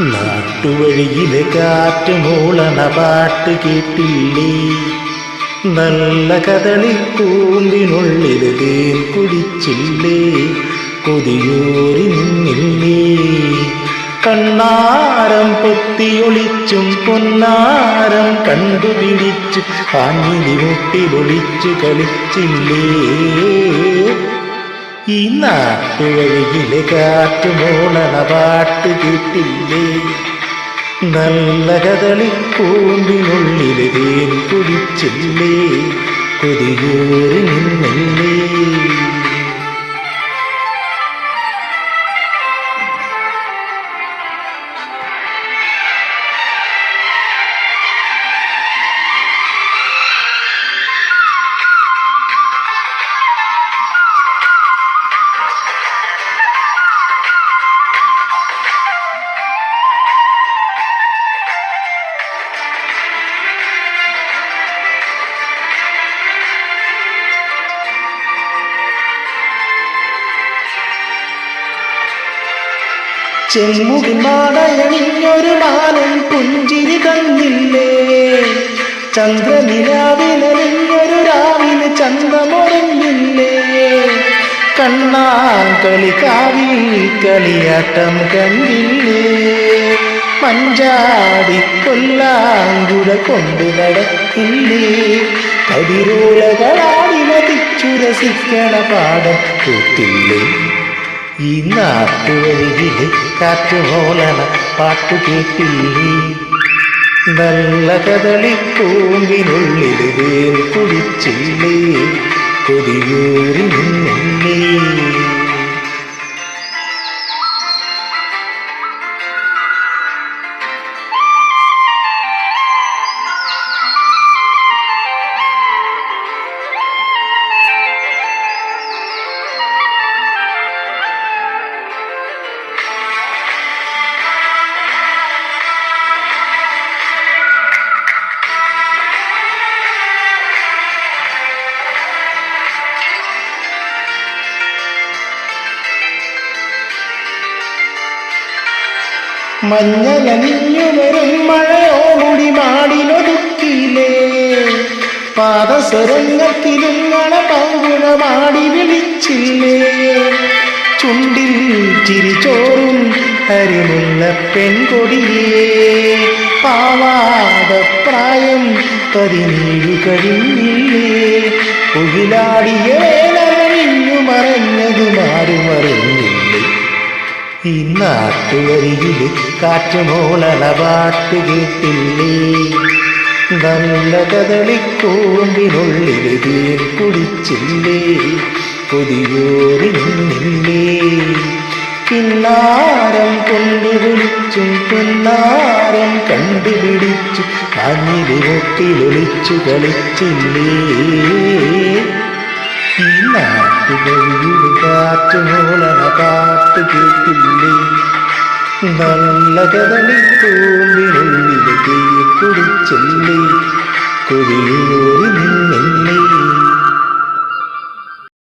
നാട്ടുവഴിയിലെ കാറ്റ് മൂളണ പാട്ട് കേട്ടില്ലേ? നല്ല കഥളി കൂമ്പിനുള്ളിൽ തേൻ കുടിച്ചില്ലേ? കൊതിയൂറി നിന്നില്ലേ? കണ്ണാരം പൊത്തിയൊളിച്ചും പൊന്നാരം കണ്ടുപിടിച്ചു പാഞ്ഞിലി മുട്ടിലൊളിച്ചു കളിച്ചില്ലേ? ഈ നാട്ടുവഴിയിലെ കാറ്റ് മൂളണ പാട്ട് കിട്ടില്ലേ? നല്ല കഥളി കൂമ്പിനുള്ളിൽ തേൻ കുടിച്ചില്ലേ? കൊതിയൂറി നിന്നില്ലേ ചെമ്മുകിൽ മാടയണിഞ്ഞൊരു മാനൻ പുഞ്ചിരി തന്നില്ലേ? ചന്ദ്രനിലാവിലറിഞ്ഞൊരു രാവിന് ചന്ദമൊറിഞ്ഞില്ലേ കണ്ണാൻ കാവിൽ കളിയാട്ടം കണ്ടില്ലേ? പഞ്ചാടി കൊല്ലാങ്കുഴ കൊണ്ടു നടക്കില്ലേ? ചുരസിക്കണ പാടം കൂട്ടില്ലേ ഈ നാട്ടുവഴിയിൽ കാറ്റ് പോലണ പാട്ടു കേട്ടില്ലേ നല്ല കദളി പൂമ്പിനുള്ളിൽ വേൽ കുടിച്ചില്ലേ കൊതിയൂറി മഞ്ഞലണിഞ്ഞു വരും മഴയോടി മുടി മാടിലൊതുക്കിയില്ലേ? പാദസ്വരങ്ങത്തിലുങ്ങണ പങ്കുണ മാടി വിളിച്ചില്ലേ? ചുണ്ടിൽ ചിരിച്ചോറും അരിമുള്ള പെൺകൊടിയേ. പാവാട പ്രായം പതിനേഴു കഴിഞ്ഞില്ലേ? വേലണിഞ്ഞു കാറ്റുമോളണ പാട്ട് കേട്ടില്ലേ? നല്ല കദളിക്കൂമ്പിനുള്ളിൽ തീർ കുടിച്ചില്ലേ? കൊതിയോറിന്നില്ലേ നിന്നില്ലേ? കൊണ്ടുപിടിച്ചും പിന്നാരം പൊന്നാരം കണ്ടുപിടിച്ചു അഞ്ഞിലി കളിച്ചില്ലേ? ഈ നാട്ടുകളിൽ കാറ്റ് മൂളണ പാട്ട് കേട്ടില്ലേ നല്ല തീ കുടിച്ചില്ലേ. കൊതിയൂറി